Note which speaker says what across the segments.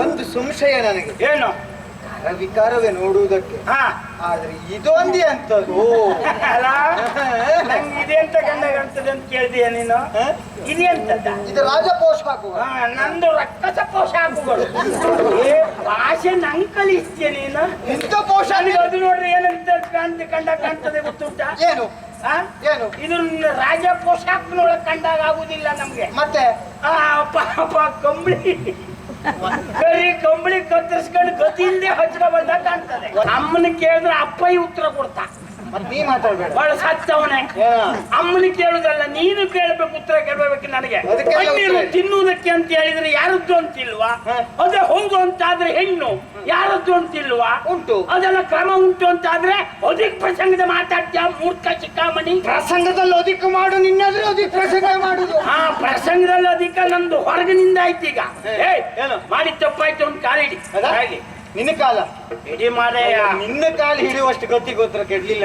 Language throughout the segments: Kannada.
Speaker 1: ಒಂದು ಸಂಶಯ ನನಗೆ.
Speaker 2: ಏನು?
Speaker 1: ವಿಕಾರವೇ ನೋಡುವುದಕ್ಕೆ.
Speaker 2: ಆ
Speaker 1: ಆದ್ರೆ ಇದೊಂದಿ ಅಂತದ್ದು
Speaker 2: ಇದೆ ಅಂತ ಕಂಡ ಕಾಣ್ತದೆ ಅಂತ ಕೇಳಿದೆಯ ನೀನು? ಇದೆ
Speaker 1: ಇದು ರಾಜಪೋಷ ಹಾಕುವ.
Speaker 2: ಹಾ, ನಂದು ರಕ್ತದ ಪೋಷಾಕುಗಳು ಏ ಭಾಷೆ ನಂಗೆ ಕಲಿಸ್ತೀಯ ನೀನು?
Speaker 1: ಇಂಥ ಪೋಷ
Speaker 2: ಅದು ನೋಡ್ರಿ ಏನಂತ ಕಾಣ್ತ ಕಂಡ ಕಾಣ್ತದೆ ಗೊತ್ತುಂಟ?
Speaker 1: ಏನು? ಏನು?
Speaker 2: ಇದು ರಾಜ ಪೋಷಾಕ್ನೊಳಗೆ ಕಂಡಾಗ ಆಗುದಿಲ್ಲ ನಮ್ಗೆ.
Speaker 1: ಮತ್ತೆ?
Speaker 2: ಪಾಪ ಕಂಬಳಿ. ಕರಿ ಕಂಬಳಿ ಕತ್ತರಿಸ್ಕೊಂಡು ಗತಿ ಇಲ್ಲದೆ ಹಚ್ಕ ಬಂದ ಕಾಣ್ತದೆ. ಅಮ್ಮನ ಕೇಳಿದ್ರೆ ಅಪ್ಪ ಉತ್ತರ ಕೊಡ್ತಾ
Speaker 1: ನೀ ಮಾತಾಡ್ಬೇಡ.
Speaker 2: ಬಹಳ ಸತ್ತವನೇ? ಅಮ್ಮನ ಕೇಳುದಲ್ಲ ನೀನು ಕೇಳಬೇಕು ಉತ್ತರ ಕೇಳಬೇಕು ನನಗೆ. ಹಣ್ಣಿರು ತಿನ್ನುವುದಕ್ಕೆ ಅಂತ ಹೇಳಿದ್ರೆ ಯಾರದ್ದು ಅಂತಿಲ್ವಾ. ಅದೇ ಹೌದು ಅಂತಾದ್ರೆ ಹೆಣ್ಣು. ಯಾರದ್ದು ಅಂತಿಲ್ವಾ?
Speaker 1: ಉಂಟು.
Speaker 2: ಅದೆಲ್ಲ ಕ್ರಮ ಉಂಟು ಅಂತಾದ್ರೆ ಅಧಿಕ ಪ್ರಸಂಗದ ಮಾತಾಡ್ತೀಯ ಮೂರ್ಖ ಚಿಕ್ಕಾಮಣಿ?
Speaker 1: ಪ್ರಸಂಗದಲ್ಲಿ ಅಧಿಕ ಮಾಡು ನಿನ್ನಾದ್ರೆ ಅಧಿಕ ಪ್ರಸಂಗ ಮಾಡುದು.
Speaker 2: ಹಾ ಪ್ರಸಂಗದಲ್ಲಿ ಅಧಿಕ ನಂದು ಹೊರಗಿನಿಂದ ಆಯ್ತು ಈಗ
Speaker 1: ಏ?
Speaker 2: ಮಾಡಿ ತಪ್ಪಾಯ್ತು ಒಂದು ಕಾಲಿಡಿ.
Speaker 1: ನಿನ್ನ ಕಾಲ.
Speaker 2: ಹಿಡಿ ಮಾಡೆ
Speaker 1: ನಿನ್ನ ಕಾಲ ಹಿಡಿಯುವಷ್ಟು ಗತಿ ಗೊತ್ತರ ಕೆಡ್ಲಿಲ್ಲ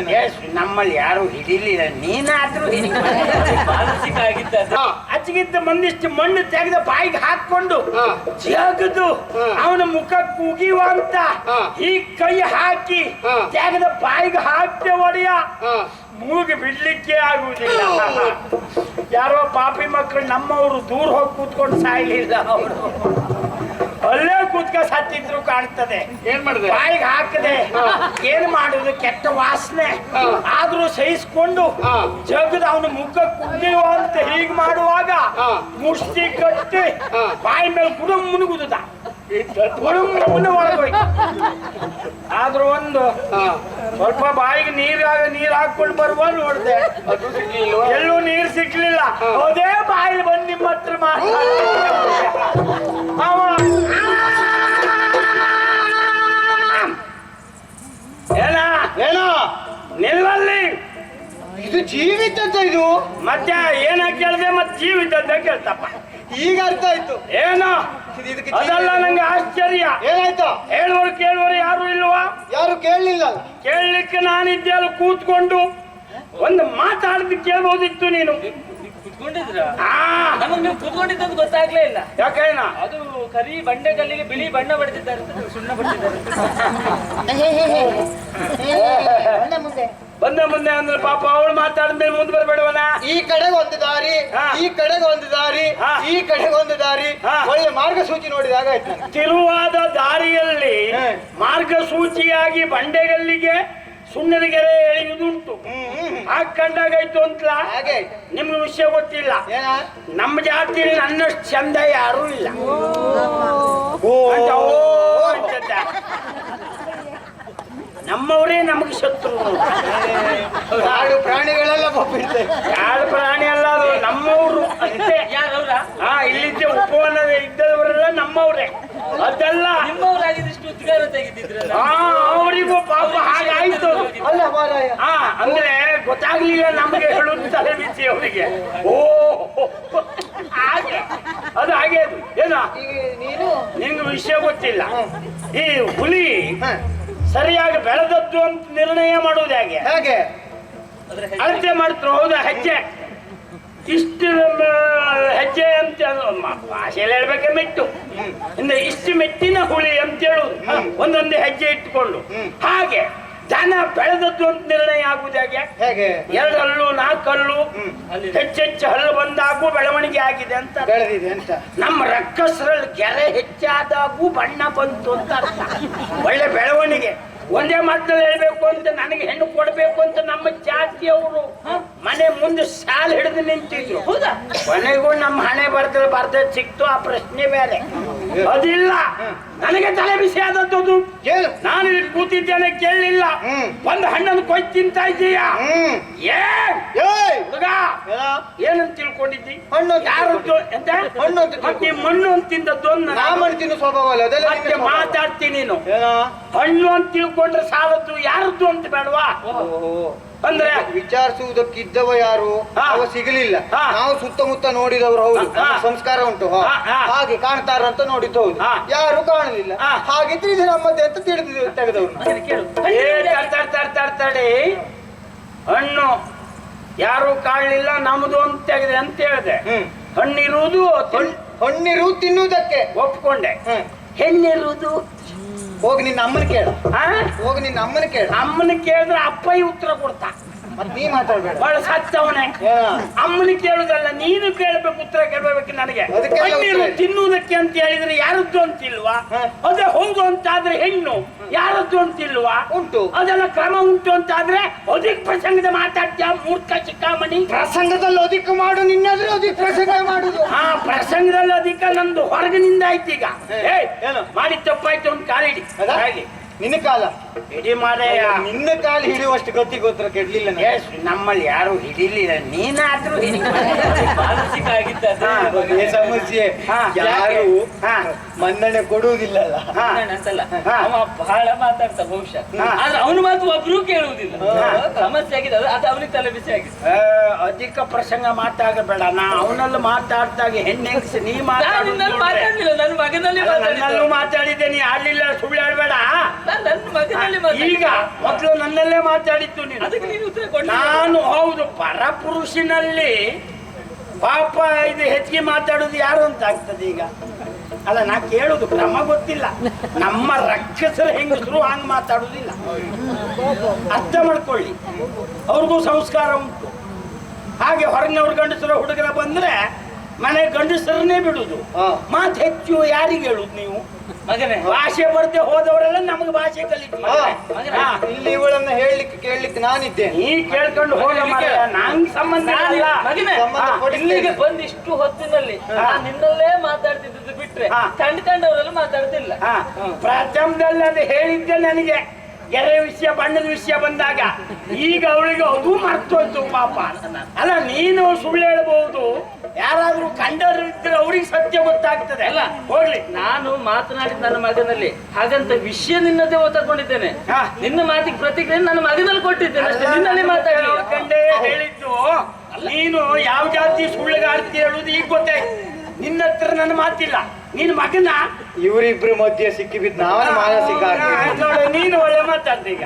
Speaker 2: ನಮ್ಮಲ್ಲಿ ಯಾರು ಹಿಡಿಲಿಲ್ಲ. ನೀನಾದ್ರೂ ಹಿಡಿ
Speaker 1: ಹಾ.
Speaker 2: ಅಚ್ಚಗಿದ್ದ ಮಂದಿಷ್ಟು ಮಣ್ಣು ತೆಗೆದ ಬಾಯಿಗೆ ಹಾಕೊಂಡು. ಜಗದು. ಅವನ ಮುಖ ಕುಗಿವ ಅಂತ ಈ ಕೈ ಹಾಕಿ. ತೆಗೆದ ಬಾಯಿಗೆ ಹಾಕ್ತೆ ಒಡೆಯ. ಮೂಗಿ ಬಿಡ್ಲಿಕ್ಕೆ ಆಗುವುದಿಲ್ಲ. ಯಾರೋ ಪಾಪಿ ಮಕ್ಕಳು ನಮ್ಮವರು ದೂರ ಹೋಗಿ ಕೂತ್ಕೊಂಡು ಸಾಯ್ಲಿಲ್ಲ ಅವರು. ಅಲ್ಲೇ ಕೂತ್ಕ ಸತ್ತಿದ್ರು ಕಾಣ್ತದೆ
Speaker 1: ಏನ್ ಮಾಡಿದೆ
Speaker 2: ಬಾಯಿಗೆ ಹಾಕದೆ. ಏನ್ ಮಾಡುದು ಕೆಟ್ಟ ವಾಸನೆ. ಆದ್ರೂ ಸಹಿಸ್ಕೊಂಡು. ಜಗದ ಅವನ ಮುಖ ಅಂತ ಹೀಗ್ ಮಾಡುವಾಗ ಮುಷ್ಟಿ ಕಟ್ಟಿ. ಬಾಯಿ ಮೇಲೆ ಕೂಡ ಮುನುಗುದ ಆದ್ರೂ ಒಂದು ಸ್ವಲ್ಪ ಬಾಯಿಗೆ ನೀರಾಗ ನೀರ್ ಹಾಕೊಂಡು ಬರುವ ನೋಡ್ದೆ? ಎಲ್ಲೂ ನೀರ್ ಸಿಗ್ಲಿಲ್ಲ. ಅದೇ ಬಾಯಿಲಿ ಬಂದು ನಿಮ್ಮ ಹತ್ರ ಏನ?
Speaker 1: ಏನೋ?
Speaker 2: ನಿಲ್ಲಲ್ಲಿ
Speaker 1: ಇದು ಜೀವಿತ ಅಂತ ಇದು?
Speaker 2: ಮತ್ತೆ ಏನ ಕೇಳ್ದೆ ಮತ್ತೆ ಜೀವಿತ ಅಂತ ಕೇಳ್ತಪ್ಪ.
Speaker 1: ಈಗ ಅರ್ಥ ಆಯ್ತು.
Speaker 2: ಏನೋ?
Speaker 1: ಇದು ಇದಕ್ಕೆ
Speaker 2: ಅದಲ್ಲ. ನಂಗೆ ಆಶ್ಚರ್ಯ.
Speaker 1: ಏನಾಯ್ತು?
Speaker 2: ಹೇಳುವರು ಕೇಳುವರು ಯಾರು ಇಲ್ವಾ?
Speaker 1: ಯಾರು ಕೇಳಲಿಲ್ಲ
Speaker 2: ಕೇಳಲಿಕ್ಕೆ ನಾನಿದ್ದೆ ಅಲ್ಲಿ ಕೂತ್ಕೊಂಡು. ಒಂದು ಮಾತಾಡಿದ್ ಕೇಳ್ಬೋದಿತ್ತು ನೀನು.
Speaker 3: ಕುತ್ಕೊಂಡಿದ್ರ? ನಮಗ್ ನೀವು ಕುತ್ಕೊಂಡಿದ್ದು ಗೊತ್ತಾಗ್ಲೇ ಇಲ್ಲ.
Speaker 2: ಯಾಕೆ
Speaker 3: ಅದು ಕರಿ ಬಂಡೆ ಕಲ್ಲಿಗೆ ಬಿಳಿ ಬಣ್ಣ ಬಡ್ದಿದ್ದಾರೆ ಸುಣ್ಣ ಬಡ್ದಿದ್ದಾರೆ
Speaker 2: ಬಂದೆ ಮುಂದೆ ಅಂದ್ರೆ ಪಾಪ ಅವಳು ಮಾತಾಡಿದ್ಮೇಲೆ ಮುಂದೆ ಬರಬೇಡವನ?
Speaker 1: ಈ ಕಡೆಗೆ ಒಂದು ದಾರಿ ಈ ಕಡೆಗೆ ಒಂದು ದಾರಿ ಈ ಕಡೆಗೆ ಒಂದು ದಾರಿ. ಒಳ್ಳೆ ಮಾರ್ಗಸೂಚಿ ನೋಡಿದಾಗ.
Speaker 2: ತಿರುವಾದ ದಾರಿಯಲ್ಲಿ ಮಾರ್ಗಸೂಚಿಯಾಗಿ ಬಂಡೆಗಲ್ಲಿಗೆ ಸುಣ್ಣದ ಗೆರೆ ಎಳೆಯುವುದುಂಟು.
Speaker 1: ಹ್ಮ್,
Speaker 2: ಕಂಡಾಗಾಯ್ತು ಅಂತಲ್ಲ?
Speaker 1: ಹಾಗೆ
Speaker 2: ನಿಮ್ಗೆ ವಿಷಯ ಗೊತ್ತಿಲ್ಲ. ನಮ್ಮ ಜಾತಿಯಲ್ಲಿ ನನ್ನಷ್ಟು ಚಂದ ಯಾರೂ ಇಲ್ಲ.
Speaker 1: ಓ.
Speaker 2: ಅಂತ. ನಮ್ಮವರೇ ನಮಗೆ ಶತ್ರು.
Speaker 1: ಕಾಡು ಪ್ರಾಣಿಗಳೆಲ್ಲ ಬೊಬ್ಬಿರ್ತವೆ
Speaker 2: ಕಾಡು ಪ್ರಾಣಿ ಅಲ್ಲ ಅದು ನಮ್ಮವರು.
Speaker 3: ಯಾರವ್ರ
Speaker 2: ಹಾ ಇಲ್ಲಿದ್ದೆ ಉಪವನ ಇದ್ದವರೆಲ್ಲ ನಮ್ಮವ್ರೆ. ಅದೆಲ್ಲ. ಹಾ ಅವರಿಗೂ ಪಾಪ ಹಾಗಾಯ್ತು ಹಾ ಅಂದ್ರೆ ಗೊತ್ತಾಗ್ಲಿಲ್ಲ ನಮ್ಗೆ ಹೇಳು ತಲೆ ಬಿಸಿ ಅವರಿಗೆ. ಓ ಹಾಗೆ. ಅದು ಹಾಗೆ ಅದು. ಏನ?
Speaker 1: ಈಗ ನೀನು?
Speaker 2: ನಿಮ್ಗೆ ವಿಷಯ ಗೊತ್ತಿಲ್ಲ. ಈ ಹುಲಿ ಸರಿಯಾಗಿ ಬೆಳೆದದ್ದು ಅಂತ ನಿರ್ಣಯ ಮಾಡುವುದು ಹೇಗೆ?
Speaker 1: ಹೇಗೆ?
Speaker 2: ಅಳತೆ ಮಾಡ್ತಾರೆ ಹೌದಾ? ಹೆಜ್ಜೆ. ಇಷ್ಟು ಹೆಜ್ಜೆ ಅಂತ ಭಾಷೆಯಲ್ಲಿ ಹೇಳ್ಬೇಕೆ ಮೆಟ್ಟು. ಇನ್ನು ಇಷ್ಟು ಮೆಟ್ಟಿನ ಹುಳಿ ಅಂತ ಹೇಳುದು. ಒಂದೊಂದು ಹೆಜ್ಜೆ
Speaker 1: ಇಟ್ಟುಕೊಂಡು.
Speaker 2: ಹಾಗೆ ದನ ಬೆಳೆದದ್ದು ಅಂತ ನಿರ್ಣಯ ಆಗುದಾಗ ಹೇಗೆ?
Speaker 1: ಹೇಗೆ?
Speaker 2: ಎರಡು ಹಲ್ಲು ನಾಲ್ಕು ಹಲ್ಲು. ಹೆಚ್ಚೆಚ್ಚು ಹಲ್ಲು ಬಂದಾಗೂ ಬೆಳವಣಿಗೆ ಆಗಿದೆ ಅಂತ
Speaker 1: ಬೆಳೆದಿದೆ ಅಂತ.
Speaker 2: ನಮ್ಮ ರಕ್ಕಸರಲ್ಲಿ ಗೆರೆ ಹೆಚ್ಚಾದಾಗೂ ಬಣ್ಣ ಬಂತು ಅಂತ ಅರ್ಥ. ಒಳ್ಳೆ ಬೆಳವಣಿಗೆ. ಒಂದೇ ಮಾತಲ್ಲಿ ಹೇಳ್ಬೇಕು ಅಂತ ನನಗೆ ಹೆಣ್ಣು ಕೊಡಬೇಕು ಅಂತ ನಮ್ಮ ಜಾತಿಯವರು ಮನೆ ಮುಂದೆ ಸಾಲ ಹಿಡಿದು ನಿಂತಿದ್ರು.
Speaker 3: ಹೌದಾ?
Speaker 2: ಕೊನೆಗೂ ನಮ್ಮ ಹಣೆ ಬರ್ದ್ರೆ ಬರ್ದ ಸಿಕ್ತು. ಆ ಪ್ರಶ್ನೆ ಬೇರೆ. ಅದಿಲ್ಲ. ನನಗೆ ತಲೆ ಬಿಸಿ ಆದದ್ದು. ನಾನು ಇಲ್ಲಿ ಕೂತಿದ್ದೇನೆ ಕೇಳಲಿಲ್ಲ ಒಂದು ಹಣ್ಣನ್ನು ಕೊಯ್ ತಿಂತಾ ಇದ್ದೀಯಾ? ಹುಡುಗ
Speaker 1: ಏನ?
Speaker 2: ಏನಂತ ತಿಳ್ಕೊಂಡಿದ್ದಿ?
Speaker 1: ಹಣ್ಣು ಯಾರದ್ದು
Speaker 2: ಯಾರು ಎಂತ?
Speaker 1: ಹಣ್ಣು
Speaker 2: ಮತ್ತೆ ಮಣ್ಣು ಅಂತ ತಿಂದದ್ದು
Speaker 1: ನಾ ಮಾಡ್ತೀನಿ ಸ್ವಭಾವ
Speaker 2: ಮತ್ತೆ ಮಾತಾಡ್ತೀನಿ ನೀನು. ಹಣ್ಣು ಅಂತ ತಿಳ್ಕೊಂಡ್ರೆ ಸಾಲದ್ದು ಯಾರದ್ದು ಅಂತ ಬೇಡವಾ?
Speaker 1: ಓಹೋ.
Speaker 2: ಅಂದ್ರೆ
Speaker 1: ವಿಚಾರಿಸುವುದಕ್ಕಿದ್ದವ ಯಾರು. ಅವ ಸಿಗಲಿಲ್ಲ. ನಾವು ಸುತ್ತಮುತ್ತ ನೋಡಿದವರು ಹೌದು. ಸಂಸ್ಕಾರ ಉಂಟು. ಹಾಗೆ ಕಾಣ್ತಾರ ಅಂತ ನೋಡಿದ್ದು ಹೌದು. ಯಾರು ಕಾಣಲಿಲ್ಲ. ಹಾಗಿದ್ರೆ ಇದು ನಮ್ಮದೇ ಅಂತ ತಿಳಿದು ತೆಗೆದವ್ರು.
Speaker 2: ಹಣ್ಣು ಯಾರು ಕಾಣಲಿಲ್ಲ ನಮ್ದು ಅಂತ ತೆಗೆದೆ ಅಂತ ಹೇಳಿದೆ. ಹಣ್ಣಿರುವುದು
Speaker 1: ಹಣ್ಣಿರು ತಿನ್ನುವುದಕ್ಕೆ.
Speaker 2: ಒಪ್ಕೊಂಡೆ. ಹೆಣ್ಣಿರುವುದು
Speaker 1: ಹೋಗಿ ನಿನ್ನ ಅಮ್ಮನ ಕೇಳ. ಹೋಗಿ ನಿನ್ನ ಅಮ್ಮನ ಕೇಳ.
Speaker 2: ಅಮ್ಮನ ಕೇಳಿದ್ರೆ ಅಪ್ಪಯ್ಯ ಉತ್ತರ ಕೊಡ್ತಾ.
Speaker 1: ನೀ ಮಾತಾಡ್ಬೇಡ.
Speaker 2: ಬಹಳ ಸತ್ತವನೇ? ಅಮ್ಮನ ಕೇಳುದಲ್ಲ ನೀನು ಕೇಳಬೇಕು ಉತ್ತರ ಕೇಳಬೇಕು ನನಗೆ. ಹಣ್ಣಿರು ತಿನ್ನುವುದಕ್ಕೆ ಅಂತ ಹೇಳಿದ್ರೆ ಯಾರದ್ದು ಅಂತಿಲ್ವಾ. ಅದೇ ಹೌದು ಅಂತಾದ್ರೆ ಹೆಣ್ಣು. ಯಾರದ್ದು ಅಂತಿಲ್ವಾ?
Speaker 1: ಉಂಟು.
Speaker 2: ಅದೆಲ್ಲ ಕ್ರಮ ಉಂಟು ಅಂತಾದ್ರೆ ಅಧಿಕ ಪ್ರಸಂಗದ ಮಾತಾಡ್ತೀಯ ಮೂರ್ಖ ಚಿಕ್ಕಾಮಣಿ?
Speaker 1: ಪ್ರಸಂಗದಲ್ಲಿ ಅಧಿಕ ಮಾಡು ನಿನ್ನಾದ್ರೆ ಅಧಿಕ ಪ್ರಸಂಗ ಮಾಡುದು.
Speaker 2: ಹಾ ಪ್ರಸಂಗದಲ್ಲಿ ಅಧಿಕ ನಂದು ಹೊರಗಿನಿಂದ ಆಯ್ತು ಈಗ
Speaker 1: ಏ?
Speaker 2: ಮಾಡಿ ತಪ್ಪಾಯ್ತು ಒಂದು ಕಾಲಿಡಿ.
Speaker 1: ನಿನ್ನ ಕಾಲ.
Speaker 2: ಹಿಡಿ ಮಾಡಯ್ಯ
Speaker 1: ನಿನ್ನ ಕಾಲ ಹಿಡಿಯುವಷ್ಟು ಗತಿ ಗೊತ್ತರ ಕೆಡ್ಲಿಲ್ಲ
Speaker 2: ನಮ್ಮಲ್ಲಿ ಯಾರು ಹಿಡಿಲಿಲ್ಲ. ನೀನಾದ್ರೂ ಹಿಡಿ
Speaker 3: ಮಾನಸಿಕ ಆಗಿದ್ದ
Speaker 1: ಸಮಸ್ಯೆ ಯಾರು ಮನ್ನಣೆ
Speaker 3: ಕೊಡುವುದಿಲ್ಲ. ಬಹಳ ಮಾತಾಡ್ತಾ ಬಹುಶಃ. ಆದ್ರೆ ಅವನು ಮಾತು ಒಬ್ರು ಕೇಳುವುದಿಲ್ಲ. ಸಮಸ್ಯೆ ಆಗಿದೆ. ಅದು- ಅವನಿಗೆ ತಲೆ ಬಿಸಿ ಆಗಿದೆ.
Speaker 2: ಅಧಿಕ ಪ್ರಸಂಗ ಮಾತಾಡಬೇಡ. ನಾ ಅವನಲ್ಲಿ ಮಾತಾಡ್ತಾಗ ಹೆಣ್ಣೆಂಗ್ಸ್ ನೀ
Speaker 3: ಮಾತಾಡಿಲ್ಲ ನನ್ನ ಮಗನಲ್ಲಿ ಮಾತಾಡಿದ್ದು.
Speaker 2: ನೀ ಆಡ್ಲಿಲ್ಲ ಸುಳ್ಳು
Speaker 3: ನಾನು ನನ್ನ ಮಗನಲ್ಲಿ
Speaker 2: ಈಗ ಮೊದಲು ನನ್ನಲ್ಲೇ ಮಾತಾಡಿತ್ತು ನೀನು.
Speaker 3: ಅದಕ್ಕೆ ನೀನು ಉತ್ತರ
Speaker 2: ನಾನು ಹೌದು ಪರಪುರುಷನಲ್ಲಿ ಪಾಪ ಇದು ಹೆಚ್ಚಿಗೆ ಮಾತಾಡೋದು ಯಾರು ಅಂತ ಆಗ್ತದೆ ಈಗ? ಅಲ್ಲ ನಾ ಕೇಳುದು ಕ್ರಮ ಗೊತ್ತಿಲ್ಲ. ನಮ್ಮ ರಕ್ಷಸರು ಹೆಂಗಸರು ಹಂಗ್ ಮಾತಾಡುದಿಲ್ಲ. ಅರ್ಥ ಮಾಡ್ಕೊಳ್ಳಿ. ಅವ್ರಿಗೂ ಸಂಸ್ಕಾರ ಉಂಟು. ಹಾಗೆ ಹೊರಗಿನವ್ರ ಗಂಡಸರ ಹುಡುಗರ ಬಂದ್ರೆ ಮನೆ ಗಂಡಸರನ್ನೇ ಬಿಡುದು. ಮಾತು ಹೆಚ್ಚು ಯಾರಿಗೆ ಹೇಳುದು ನೀವು?
Speaker 3: ಮಗನೇ
Speaker 2: ಭಾಷೆ ಬರುತ್ತೆ ಹೋದವರೆಲ್ಲ ನಮಗೆ ಭಾಷೆ ಕಲಿತು.
Speaker 1: ಇಲ್ಲಿ ಇವಳನ್ನ ಹೇಳಲಿಕ್ಕೆ ಕೇಳಲಿಕ್ಕೆ ನಾನಿದ್ದೇನೆ
Speaker 2: ನೀ ಕೇಳ್ಕೊಂಡು ಹೋಗ ಮಾರಾಯ. ನಂಗ್ ಸಂಬಂಧ ಇಲ್ಲ
Speaker 3: ಮಗನೇ. ಇಲ್ಲಿಗೆ ಬಂದು ಇಷ್ಟು ಹೊತ್ತಿನಲ್ಲಿ ನಾನು ನಿನ್ನಲ್ಲೇ ಮಾತಾಡ್ತಿದ್ದು ಬಿಟ್ರೆ
Speaker 2: ತಂಡ
Speaker 3: ಕಂಡು ಕಂಡವರೆಲ್ಲ ಮಾತಾಡ್ತಿಲ್ಲ.
Speaker 2: ಪ್ರಥಮದಲ್ಲಿ ಅದು ಹೇಳಿದ್ದೆ ನನಗೆ ಗೆರೆ ವಿಷಯ ಬಣ್ಣದ ವಿಷಯ ಬಂದಾಗ ಈಗ ಅವಳಿಗೆ ಅದು ಮರ್ತೋಯ್ತು ಪಾಪ ಅಲ್ಲ ನೀನು ಸುಳ್ಳು ಹೇಳಬಹುದು. ಯಾರಾದ್ರೂ ಕಂಡರು ಇದ್ರೆ ಅವ್ರಿಗೆ ಸತ್ಯ ಗೊತ್ತಾಗ್ತದೆ. ಅಲ್ಲ ಹೋಗ್ಲಿ.
Speaker 3: ನಾನು ಮಾತನಾಡಿದ ನನ್ನ ಮಗನಲ್ಲಿ ಹಾಗಂತ ವಿಷಯ ನಿನ್ನದೇ ತಗೊಂಡಿದ್ದೇನೆ ನಿನ್ನ ಮಾತಿಗೆ ಪ್ರತಿಕ್ರಿಯೆ ನನ್ನ ಮಗನಲ್ಲಿ ಕೊಟ್ಟಿದ್ದೇನೆ ಅಷ್ಟೇ ನಿನ್ನಲ್ಲಿ ಮಾತಾಡಿ.
Speaker 2: ಕಂಡೇ ಹೇಳಿದ್ದು ನೀನು ಯಾವ ಜಾತಿ ಸುಳ್ಳುಗಾರ್ತಿ ಹೇಳುದು ಈಗ ಗೊತ್ತಾಯ್ತು. ನಿನ್ನ ಹತ್ರ ನನ್ನ ಮಾತಿಲ್ಲ. ನಿನ್ನ ಮಗನ?
Speaker 1: ಇವರಿಬ್ರು ಮಧ್ಯೆ ಸಿಕ್ಕಿ ಬಿದ್ದ ನಾವೇ ಮಾನಸಿಕ
Speaker 2: ನೋಡು, ನೀನು ಒಳ್ಳೆ ಮಾತಾಡ್ದೆ ಈಗ.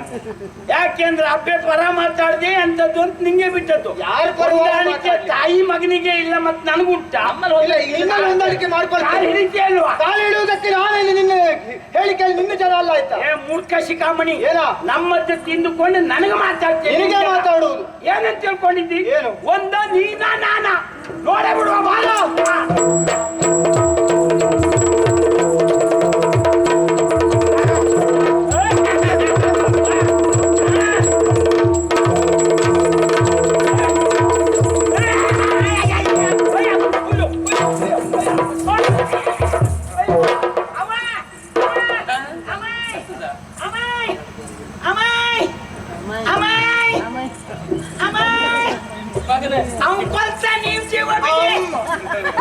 Speaker 2: ಯಾಕೆಂದ್ರೆ ಅಬ್ಬೆ ಪರ ಮಾತಾಡ್ದೆ ಅಂತದ್ದು ಅಂತ ನಿಂಗೆ ಬಿಟ್ಟದ್ದು.
Speaker 1: ಯಾರು
Speaker 2: ಹೊಂದಾಣಿಕೆ? ತಾಯಿ ಮಗನಿಗೆ ಇಲ್ಲ ಮತ್ ನನಗುಂಟ
Speaker 1: ಹೊಂದಾಣಿಕೆ
Speaker 2: ಮಾಡ್ಕೊಳ್ಳಿ ಅಲ್ವಾ
Speaker 1: ಕಾಲು ಹಿಡಿಯುವುದಕ್ಕೆ ನಾನೇ ನಿನ್ನ ಹೇಳಿಕೆ ನಿನ್ನ ಜನ ಅಲ್ಲ ಆಯ್ತಾ?
Speaker 2: ಏ ಮೂರ್ಖ ಶಿಖಾಮಣಿ
Speaker 1: ನಮ್ಮ
Speaker 2: ನಮ್ಮದ್ದು ತಿಂದುಕೊಂಡು ನನಗೆ ಮಾತಾಡ್ತೇನೆ
Speaker 1: ನಿನಗೆ ಮಾತಾಡುವುದು.
Speaker 2: ಏನಂತ ತಿಳ್ಕೊಂಡಿದ್ದಿ?
Speaker 1: ಏನು?
Speaker 2: ಒಂದ ನೀನ ನಾನ. ನೋಡೇ ಬಿಡುವ ಬಾಲ.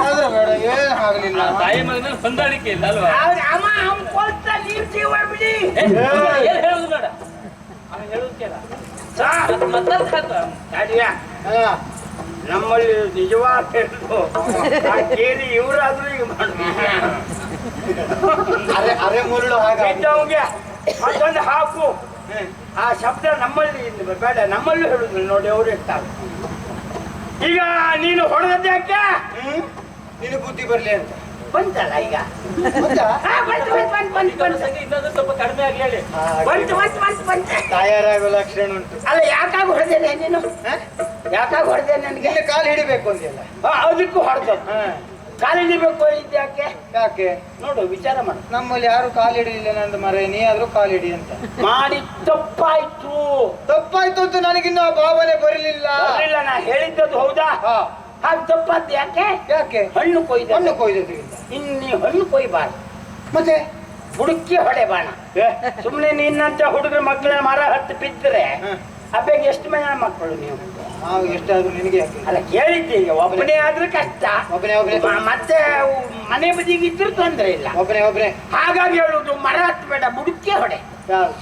Speaker 1: ಆದ್ರೆ ಬೇಡ ಏನ್ ಆಗ್ಲಿಲ್ಲ.
Speaker 3: ಆ ತಾಯಿ ಮಗನಲ್ಲಿ ಹೊಂದಾಣಿಕೆ ಇಲ್ಲ ಅಲ್ವಾ?
Speaker 2: ಅವ್ನ್ ಅಮ್ಮ ಅವನ್ ಕೊಲ್ತ ನೀವ್ ಜೀವ ಬಿಡಿ.
Speaker 3: ಏನ್ ಹೇಳುದು ಬೇಡ. ಅವನು ಹೇಳುದು ಕೇಳ.
Speaker 2: ಸಾರ್,
Speaker 3: ಮತ್ತರ್ಥ ಹಾಕು.
Speaker 2: ತಡಿಯ. ನಮ್ಮಲ್ಲಿ ನಿಜವಾದ ಹೇಳುದು ಆ ಕೇರಿ ಇವರಾದ್ರೂ ಈಗ ಮಾಡ್ಬೇಕು.
Speaker 1: ಅರೆ ಅರೆ ಮುರುಳು ಹಾಗ
Speaker 2: ಇದ್ದವಂಗೆ ಮತ್ತೊಂದು ಹಾಕು. ಆ ಶಬ್ದ ನಮ್ಮಲ್ಲಿ ಬೇಡ ನಮ್ಮಲ್ಲೂ ಹೇಳುದಿಲ್ಲ. ನೋಡಿ ಅವ್ರು ಇರ್ತಾರೆ ಈಗ ನೀನು ಹೊಡೆದದ್ದು ಅಕ್ಕ
Speaker 1: ನೀನು ನಿನ್ನ ಬುದ್ಧಿ ಬರ್ಲಿ ಅಂತ.
Speaker 2: ಬಂತಲ್ಲ ಈಗ? ಬಂತು? ಬಂತು ಬಂತು ಬಂತು
Speaker 3: ಇನ್ನೊಂದು ಸ್ವಲ್ಪ ಕಡಿಮೆ ಆಗಿ ಹೇಳಿ.
Speaker 2: ಬಂತು ಬಂತು ಬಂತು ಬಂತು.
Speaker 1: ತಯಾರಾಗೋ ಲಕ್ಷಣ ಉಂಟು.
Speaker 2: ಅಲ್ಲ ಯಾಕಾಗ ಹೊಡೆದೇನೆ ನೀನು? ಯಾಕಾಗ ಹೊಡೆದೆ ನನಗೆ?
Speaker 1: ನಿನ್ನ ಕಾಲು ಹಿಡಿಬೇಕು ಅಂದಿಲ್ಲ
Speaker 2: ಆ, ಅದಕ್ಕೂ ಹೊಡೆದ
Speaker 1: ಹಾ.
Speaker 2: ಕಾಲಿಡಿಬೇಕು ಇದ್ಯಾಕೆ
Speaker 1: ಯಾಕೆ?
Speaker 2: ನೋಡು ವಿಚಾರ ಮಾಡು.
Speaker 1: ನಮ್ಮಲ್ಲಿ ಯಾರು ಕಾಲು ಹಿಡಿಲಿಲ್ಲ ನಂದು ಮರ ನೀ ಆದ್ರೂ ಕಾಲು ಹಿಡಿ ಅಂತ.
Speaker 2: ಮಾಡಿ ತಪ್ಪಾಯ್ತು.
Speaker 1: ತಪ್ಪಾಯ್ತು ಅಂತ ನನಗಿನ್ನೂ ಆ ಭಾವನೆ ಬರಲಿಲ್ಲ.
Speaker 2: ಇಲ್ಲ ನಾ ಹೇಳಿದ್ದದ್ದು ಹೌದಾ? ಹಾಗೆ ತಪ್ಪಾದ್ ಯಾಕೆ?
Speaker 1: ಯಾಕೆ?
Speaker 2: ಹಣ್ಣು ಕೊಯ್ದ
Speaker 1: ಹಣ್ಣು ಕೊಯ್ದದ್ರಿಂದ
Speaker 2: ಇನ್ನಿ ಹಣ್ಣು ಕೊಯ್ಬಾರ್ದು.
Speaker 1: ಮತ್ತೆ?
Speaker 2: ಹುಡುಕಿ ಹೊಡೆ ಬಾಣ. ಸುಮ್ಮನೆ ನಿನ್ನಂತ ಹುಡುಗರ ಮಕ್ಕಳ ಮರ ಹತ್ತು ಬಿದ್ದರೆ
Speaker 1: ಹ.
Speaker 2: ಎಷ್ಟು ಮನೆ ಮಕ್ಕಳು ನೀವು?
Speaker 1: ನಾವು ಎಷ್ಟಾದ್ರೂ ನಿನಗೆ ಯಾಕೆ
Speaker 2: ಅಲ್ಲ ಈಗ ಒಬ್ಬನೇ ಆದ್ರೆ ಕಷ್ಟ.
Speaker 1: ಒಬ್ಬನೇ ಒಬ್ಬನೇ.
Speaker 2: ಮ- ಮತ್ತೆ ಅವು ಮನೆ ಬದಿಗೆ ಇದ್ರೂ ತೊಂದ್ರೆ ಇಲ್ಲ.
Speaker 1: ಒಬ್ಬನೇ ಒಬ್ಬನೇ.
Speaker 2: ಹಾಗಾಗಿ ಹೇಳುದು ಮರ ಹತ್ತಬೇಡ ಮುಡುಕೆ ಹೊಡೆ.
Speaker 1: ಯಾರು?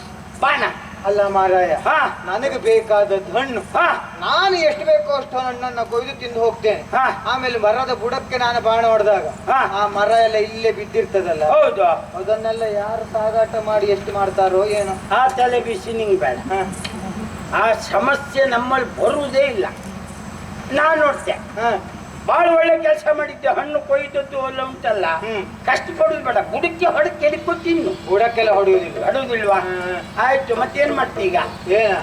Speaker 2: ಬಾಣ.
Speaker 1: ಅಲ್ಲ ಮಾರಾಯ
Speaker 2: ಹಾ.
Speaker 1: ನನಗೆ ಬೇಕಾದದ್ದು ಹಣ್ಣು.
Speaker 2: ಹಾ.
Speaker 1: ನಾನು ಎಷ್ಟು ಬೇಕೋ ಅಷ್ಟು ಹಣ್ಣನ್ನ ಕೊಯ್ದು ತಿಂದು ಹೋಗ್ತೇನೆ.
Speaker 2: ಹಾ.
Speaker 1: ಆಮೇಲೆ ಮರದ ಬುಡಕ್ಕೆ ನಾನು ಬಾಣ ಹೊಡೆದಾಗ
Speaker 2: ಹಾ.
Speaker 1: ಆ ಮರ ಎಲ್ಲ ಇಲ್ಲೇ ಬಿದ್ದಿರ್ತದಲ್ಲ.
Speaker 2: ಹೌದು.
Speaker 1: ಅದನ್ನೆಲ್ಲ ಯಾರು ಸಾಗಾಟ ಮಾಡಿ ಎಷ್ಟು ಮಾಡ್ತಾರೋ ಏನೋ.
Speaker 2: ಆ ತಲೆ ಬಿಸಿ ನಿಂಗೆ ಬೇಡ.
Speaker 1: ಹ,
Speaker 2: ಆ ಸಮಸ್ಯೆ ನಮ್ಮಲ್ಲಿ ಬರುವುದೇ ಇಲ್ಲ. ನಾನು ನೋಡ್ತೆ. ಬಹಳ ಒಳ್ಳೆ ಕೆಲಸ ಮಾಡಿದ್ದೆ. ಹಣ್ಣು ಕೊಯ್ದದ್ದು ಅಲ್ಲ ಉಂಟಲ್ಲ.
Speaker 1: ಕಷ್ಟ
Speaker 2: ಪಡುದು ಬೇಡ. ಬುಡಕ್ಕೆ ಹೊಡೆದು ಕೆಡಿಕೊ ತಿನ್ನು
Speaker 1: ಗುಡಕ್ಕೆಲ್ಲ ಹೊಡೆಯುವುದಿಲ್ಲ ಹೊಡುವುದಿಲ್ವಾ.
Speaker 2: ಆಯ್ತು ಮತ್ತೇನ್ ಮಾಡ್ತೀಗ
Speaker 1: ಏನ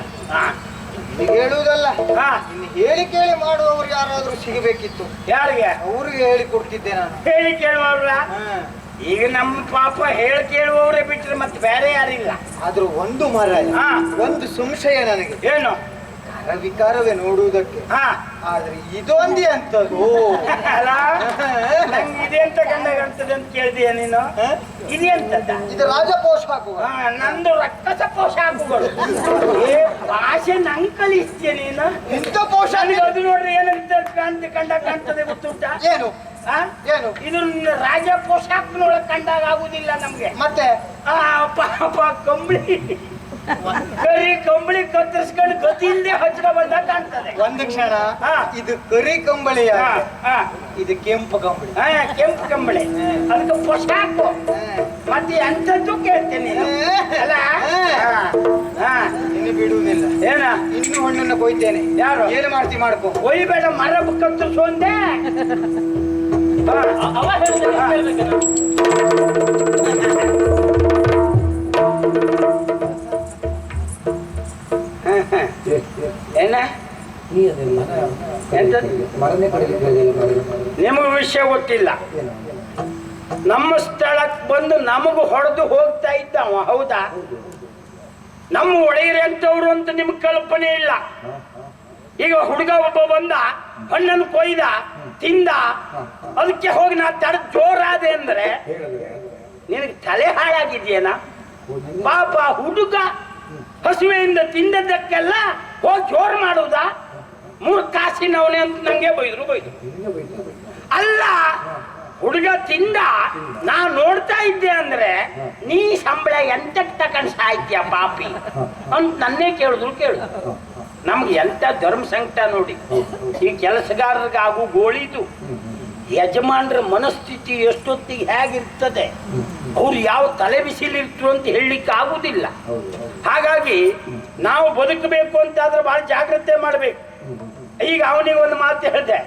Speaker 1: ಹೇಳುವುದಲ್ಲ. ಹೇಳಿ ಕೇಳಿ ಮಾಡುವವರು ಯಾರಾದ್ರೂ ಸಿಗಬೇಕಿತ್ತು.
Speaker 2: ಯಾರಿಗೆ?
Speaker 1: ಅವ್ರಿಗೆ ಹೇಳಿ ಕೊಡ್ತಿದ್ದೆ ನಾನು.
Speaker 2: ಹೇಳಿ ಕೇಳುವವ್ರ. ಈಗ ನಮ್ಮ ಪಾಪ ಹೇಳಿ ಕೇಳುವವರೇ ಬಿಟ್ಟರೆ ಮತ್ತೆ ಬೇರೆ ಯಾರಿಲ್ಲ.
Speaker 1: ಆದ್ರೂ ಒಂದು ಮರ
Speaker 2: ಹಾ.
Speaker 1: ಒಂದು ಸಂಶಯ ನನಗೆ.
Speaker 2: ಏನು?
Speaker 1: ಕರ ವಿಕಾರವೇ ನೋಡುವುದಕ್ಕೆ.
Speaker 2: ಹಾ.
Speaker 1: ಆದ್ರೆ ಇದೊಂದಿ ಅಂತದ್ದು.
Speaker 2: ಅಲ್ಲ? ನಂಗೆ ಇದೆ ಅಂತ ಕೇಳಿದೆಯ ಅಂತ ಕೇಳಿದೀಯ ನೀನು?
Speaker 1: ಹ? ಇದೆ ಹಾಕುವ.
Speaker 2: ಹಾ, ನಂದು ರಕ್ಕಸ ಪೋಷಾಕುಗಳು ಏ ಭಾಷೆ ನಂಗೆ ಕಲಿಸ್ತೀಯ ನೀನು?
Speaker 1: ಇಂಥ
Speaker 2: ನನಗೆ ಅದು ನೋಡ್ರಿ ಏನಂತ ಕಾಣ್ತ ಕಂಡ ಕಾಣ್ತದೆ ಗೊತ್ತುಂಟ?
Speaker 1: ಏನು? ಏನು?
Speaker 2: ಇದನ್ನ ರಾಜ ಪೋಷಾಕ್ನೊಳಗೆ ಕಂಡಾಗ ಆಗುದಿಲ್ಲ ನಮ್ಗೆ.
Speaker 1: ಮತ್ತೆ?
Speaker 2: ಆ ಪಾಪ ಕಂಬಳಿ. ಕರಿ ಕಂಬಳಿ ಕತ್ತರಿಸ್ಕೊಂಡು ಗತಿ ಇಲ್ಲದೆ ಹಚ್ಕ ಬಂದಾಗ ಕಾಣ್ತದೆ.
Speaker 1: ಒಂದು ಕ್ಷಣ. ಇದು ಕರಿ ಕಂಬಳಿ ಇದು ಕೆಂಪು ಕಂಬಳಿ.
Speaker 2: ಹಾ, ಕೆಂಪು ಕಂಬಳಿ. ಅದಕ್ಕೆ ಪೋಷಾಕು. ಮತ್ತೆ ಎಂಥದ್ದು ಕೇಳ್ತೇನೆ ಅಲ್ಲ.
Speaker 1: ಇನ್ನು ಬಿಡುವುದಿಲ್ಲ.
Speaker 2: ಏನ?
Speaker 1: ಇನ್ನು ಹಣ್ಣನ್ನು ಕೊಯ್ತೇನೆ.
Speaker 2: ಯಾರು?
Speaker 1: ಏನು ಮಾಡ್ತಿ ಮಾಡ್ಕೊ.
Speaker 2: ಒಯ್ಬೇಡ ಮರ ಕತ್ತರಿಸು ಅಂದೆ. ಹಾ,
Speaker 3: ಅ- ನಾವು.
Speaker 2: ಏನ? ನಿಮಗೆ ವಿಷಯ ಗೊತ್ತಿಲ್ಲ ನಮ್ಮ ಸ್ಥಳಕ್ಕೆ ಬಂದು ನಮಗ ಹೊಡೆದು ಹೋಗ್ತಾ ಇದ್ದ ಹೌದಾ ನಮ್ಮ ಒಡೆಯರೆ ಅಂತವ್ರು ಅಂತ ನಿಮ್ಗೆ ಕಲ್ಪನೆ ಇಲ್ಲ ಈಗ ಹುಡುಗ ಒಬ್ಬ ಬಂದ, ಹಣ್ಣನ್ನು ಕೊಯ್ದ ತಿಂದ ಅದಕ್ಕೆ ಹೋಗಿ ನಾ ತಡ ಜೋರಾದೆ ಅಂದ್ರೆ ನಿನಗೆ ತಲೆ ಹಾಳಾಗಿದೆಯೇನ? ಪಾಪ ಹುಡುಗ ಹಸುವೆಯಿಂದ ತಿಂದದ್ದಕ್ಕೆಲ್ಲ ಹೋಗಿ ಜೋರ್ ಮಾಡುವುದಾ ಮೂರು ಕಾಸಿನವನೇ ಅಂತ ನಂಗೆ ಬೈದ್ರು ಬೈದ್ರು. ಅಲ್ಲ ಹುಡುಗ ತಿಂದ ನಾ ನೋಡ್ತಾ ಇದ್ದೆ ಅಂದ್ರೆ ನೀ ಸಂಬಳ ಎಂತಕ್ಕೆ ತಕೊಂಡ್ ಸಾಯ್ತೀಯ ಪಾಪಿ? ಅಂತ ನನ್ನೇ ಕೇಳಿದ್ರು ಕೇಳು ನಮ್ಗೆ ಎಂತ ಧರ್ಮ ಸಂಕಟ ನೋಡಿ, ಈ ಕೆಲಸಗಾರರಿಗಾಗು ಗೋಳಿದು ಯಜಮಾನ್ರ ಮನಸ್ಥಿತಿ ಎಷ್ಟೊತ್ತಿಗೆ ಹೇಗಿರ್ತದೆ, ಅವ್ರು ಯಾವ ತಲೆ ಬಿಸಿಲಿರ್ತರು ಅಂತ ಹೇಳಲಿಕ್ಕೆ ಆಗುದಿಲ್ಲ. ಹಾಗಾಗಿ ನಾವು ಬದುಕಬೇಕು ಅಂತಾದ್ರೆ ಬಹಳ ಜಾಗ್ರತೆ ಮಾಡ್ಬೇಕು. ಈಗ ಅವನಿಗೆ ಒಂದು ಮಾತು ಹೇಳಿದೆ,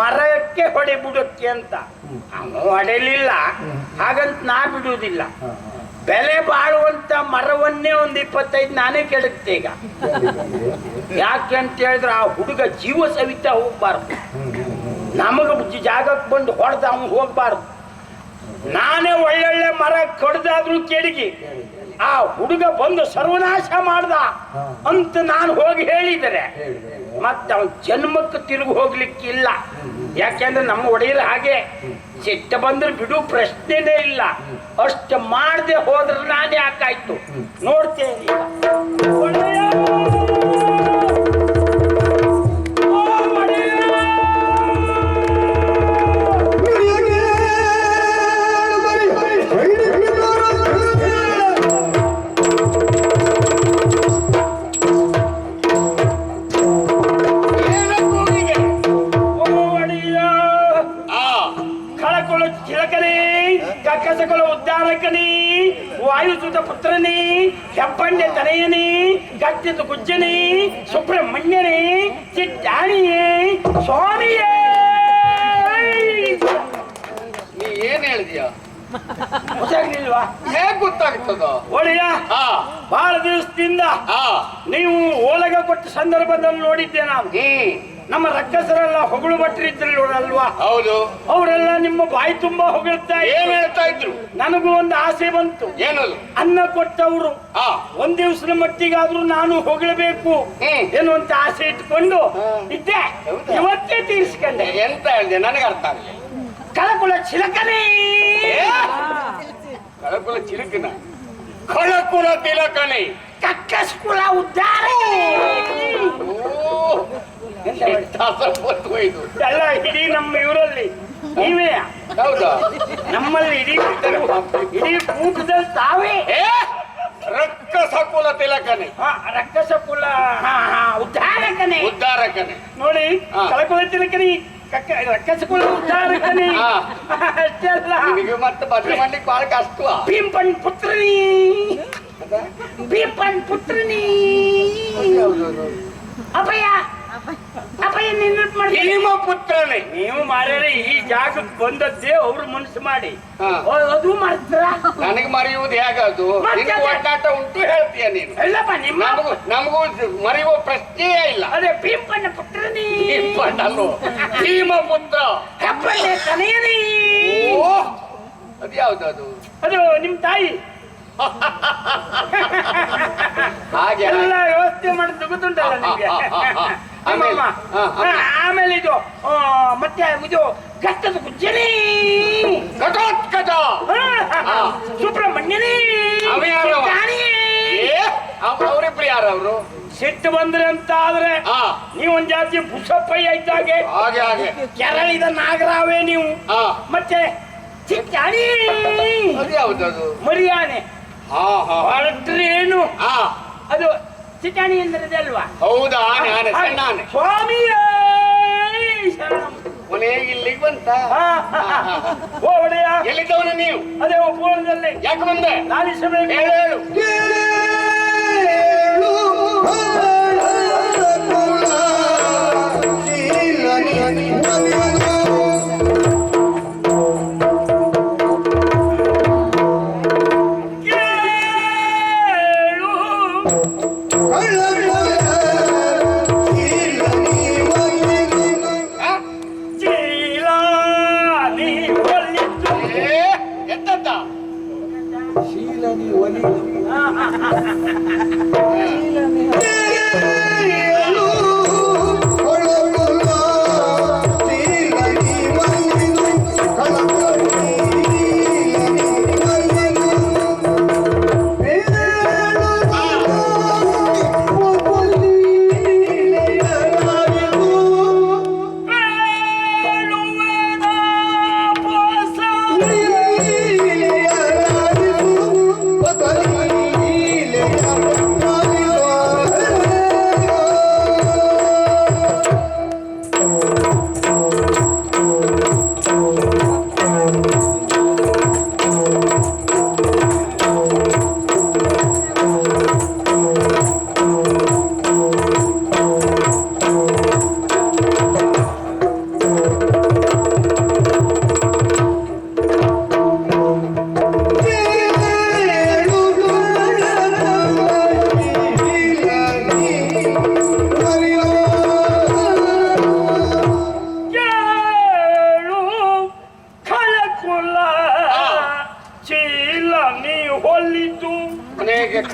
Speaker 2: ಮರಕ್ಕೆ ಹೊಡೆ ಬಿಡುತ್ತೆ ಅಂತ. ಅವನು ಹೊಡೆಯಲಿಲ್ಲ ಹಾಗಂತ ನಾ ಬಿಡುವುದಿಲ್ಲ. ಬೆಲೆ ಬಾಳುವಂತ ಮರವನ್ನೇ ಒಂದು ಇಪ್ಪತ್ತೈದು ನಾನೇ ಕೆಡಕ್ತೆ ಈಗ. ಯಾಕೆ ಅಂತ ಹೇಳಿದ್ರೆ ಆ ಹುಡುಗ ಜೀವ ಸವಿತಾ ಹೋಗ್ಬಾರ್ದು. ನಮಗ ಜಾಗಕ್ಕೆ ಬಂದು ಹೊಡೆದ ಅವ್ನು ಹೋಗ್ಬಾರ್ದು. ನಾನೇ ಒಳ್ಳೊಳ್ಳೆ ಮರ ಕಡ್ದಾದ್ರೂ ಕೇಳಿಗೆ, ಆ ಹುಡುಗ ಬಂದು ಸರ್ವನಾಶ ಮಾಡ್ದ ಅಂತ ನಾನು ಹೋಗಿ ಹೇಳಿದರೆ, ಮತ್ತೆ ಅವನ ಜನ್ಮಕ್ಕೆ ತಿರುಗಿ ಹೋಗ್ಲಿಕ್ಕಿಲ್ಲ. ಯಾಕೆಂದ್ರೆ ನಮ್ಮ ಒಡೆಯಲ್ಲಿ ಹಾಗೆ. ಸಿಟ್ಟ ಬಂದ್ರೆ ಬಿಡು ಪ್ರಶ್ನೆನೇ ಇಲ್ಲ. ಅಷ್ಟು ಮಾಡದೆ ಹೋದ್ರೆ ನಾನು ಯಾಕಾಯ್ತು ನೋಡ್ತೇನೆ ವಾಯುಸುತ ಪುತ್ರನೇ ಹೆಬ್ಬಂಡೆ ತನೆಯನೇ ಗಟ್ಟಿದ ಗುಜ್ಜನೇ ಸುಬ್ರಹ್ಮಣ್ಯನೇ ಚಿಟ್ಟಾಣಿಯೇ ಸ್ವಾಮಿಯೇ!
Speaker 4: ನೀ ಏನ್ ಹೇಳಿದ್ಯಾ?
Speaker 2: ಗೊತ್ತಾಗ್ಲಿಲ್ವಾ?
Speaker 4: ಹೇಗ್ ಗೊತ್ತಾಗ್ತದ?
Speaker 2: ಬಹಳ ದಿವಸದಿಂದ ನೀವು ಓಲಗ ಕೊಟ್ಟ ಸಂದರ್ಭದಲ್ಲಿ ನೋಡಿದ್ದೆ ನಾನು. ನಮ್ಮ ರಕ್ಕಸರೆಲ್ಲ ಹೊಗಳು ಭಟ್ರಿದ್ರಲ್ವಾ ಅಲ್ವಾ
Speaker 4: ಹೌದು.
Speaker 2: ಅವರೆಲ್ಲ ನಿಮ್ಮ ಬಾಯಿ ತುಂಬಾ ಹೊಗಳ್ತಾ
Speaker 4: ಏನ್. ಹೇಳ್ತಾ ಇದ್ರು?
Speaker 2: ನನಗೂ ಒಂದು ಆಸೆ ಬಂತು.
Speaker 4: ಏನದು?
Speaker 2: ಅನ್ನ ಕೊಟ್ಟವರು. ಒಂದ್ ದಿವಸದ ಮಟ್ಟಿಗಾದ್ರೂ ನಾನು ಹೊಗಳಬೇಕು
Speaker 4: ಏನು
Speaker 2: ಎನ್ನುವಂತ ಆಸೆ ಇಟ್ಕೊಂಡು ಇದ್ದೆ? ಇವತ್ತೇ ತೀರಿಸ್ಕೊಂಡೆ.
Speaker 4: ಎಂತ ಹೇಳಿದೆ? ನನಗೆ ಅರ್ಥ ಆಗಲಿ
Speaker 2: ಕಳಕುಳ ಚಿಲಕನೇ!
Speaker 4: ಕಳಕುಲ ಚಿಲಕನ? ಕಳಕುಲ ತಿಲಕನೆ?
Speaker 2: ಕಕ್ಕಸ್ಕುಳ ಉದ್ಧಾರ
Speaker 4: ಇದು
Speaker 2: ಎಲ್ಲ ಇಡೀ ನಮ್ಮ ಇವರಲ್ಲಿ ನೀವೇ?
Speaker 4: ಹೌದಾ?
Speaker 2: ನಮ್ಮಲ್ಲಿ ಇಡೀ ಇಡೀ ಕೂಟದಲ್ಲಿ ತಾವೇ?
Speaker 4: ರಕ್ಕಸ ಕುಲ ತಿಲಕನೆ
Speaker 2: ಹಾ, ರಕ್ಕಸ ಕುಲ ಉದ್ಧಾರಕನೇ
Speaker 4: ಉದ್ಧಾರಕನೆ
Speaker 2: ನೋಡಿ ಕಳಕುಲ ತಿಲಕನಿ ರಕ್ಕಸ ಕುಲ ಉದ್ಧಾರಕನೇ
Speaker 4: ಹಾ.
Speaker 2: ಅಷ್ಟೇ ಅಲ್ಲ.
Speaker 4: ನಿನಗೆ ಮತ್ತೆ ಭದ್ರ ಮಾಡ್ಲಿಕ್ಕೆ ಬಹಳ ಕಷ್ಟವಾ?
Speaker 2: ಭೀಮಪನ್ ಪುತ್ರನಿ ಭೀಂಪನ್ ಪುತ್ರನಿ ಅಭಯ.
Speaker 4: ಭೀಮ ಪುತ್ರನೇ.
Speaker 2: ನೀವು ಮಾರ್ಯಾರೆ ಈ ಜಾಗಕ್ಕೆ ಬಂದದ್ದೇ ಅವ್ರು ಮನಸ್ಸು ಮಾಡಿ.
Speaker 4: ಹಾ.
Speaker 2: ಅದು ಮಾಡ್ತಾರ
Speaker 4: ನನಗೆ ಮರೆಯುವುದು ಹೇಗದು
Speaker 2: ಒಡ್ಡಾಟ.
Speaker 4: ಒಟ್ಟಾಟ ಉಂಟು ಹೇಳ್ತೀಯ ನೀನು?
Speaker 2: ಇಲ್ಲಪ್ಪ ನಿಮ್ಮ
Speaker 4: ನಮಗೂ ನಮಗೂ ಮರೆಯುವ ಪ್ರಶ್ನೆಯೇ ಇಲ್ಲ.
Speaker 2: ಅದೇ ಭೀಮಪ್ಪನ ಪುತ್ರ ನೀ
Speaker 4: ಭೀಮನಲ್ಲೋ. ಭೀಮ ಪುತ್ರ.
Speaker 2: ತನೆಯನೇ
Speaker 4: ಓ ಅದು ಯಾವ್ದು ಅದು
Speaker 2: ಅದು ನಿಮ್ ತಾಯಿ.
Speaker 4: ಹಾಗೆ.
Speaker 2: ಎಲ್ಲ ವ್ಯವಸ್ಥೆ ಮಾಡಿ ತಗೋತುಂಟಲ್ಲ ನಿಮ್ಗೆ.
Speaker 4: ಆಮೇಲೆ?
Speaker 2: ಆಮೇಲೆ ಇದು ಆ, ಮತ್ತೆ ಇದು ಗತ್ತದ ಗುಜ್ಜನೇ
Speaker 4: ಘಟೋತ್ಕಟ ಹಾ.
Speaker 2: ಸುಬ್ರಹ್ಮಣ್ಯನೇ.
Speaker 4: ಅವ ಯಾರ ಅವರು ಅವರಿಬ್ರು
Speaker 2: ಸಿಟ್ಟು ಬಂದ್ರೆ ಅಂತ ಆದ್ರೆ ನೀವೊಂದ್ ಜಾತಿ ಬುಸಪ್ಪಯ್ಯ ಇದ್ದಾಗೆ.
Speaker 4: ಹಾಗೆ ಹಾಗೆ.
Speaker 2: ಕೆರಳಿದ ನಾಗರಾವೇ ನೀವು. ಮತ್ತೆ ಚಿಕ್ಕಾಣಿ
Speaker 4: ಅದು
Speaker 2: ಮರಿಯಾನೆ.
Speaker 4: ಹಾ ಹಾ
Speaker 2: ಹೊರಟ್ರೆ ಏನು
Speaker 4: ಹಾ
Speaker 2: ಅದು ಚಿಟಾಣಿ ಅಂದ್ರೆ ಅಲ್ವಾ?
Speaker 4: ಹೌದಾ? ನಾನು ನಾನು.
Speaker 2: ಸ್ವಾಮಿಯೇ ಶರಣಂ.
Speaker 4: ಇಲ್ಲಿಗೆ ಬಂತ.
Speaker 2: ಓ ಒಡೆಯ
Speaker 4: ಎಲ್ಲಿದ್ದವನು ನೀವು?
Speaker 2: ಅದೇ
Speaker 4: ಯಾಕೆ ಬಂದೆ?
Speaker 2: ನಾನು
Speaker 4: ಹೇಳು.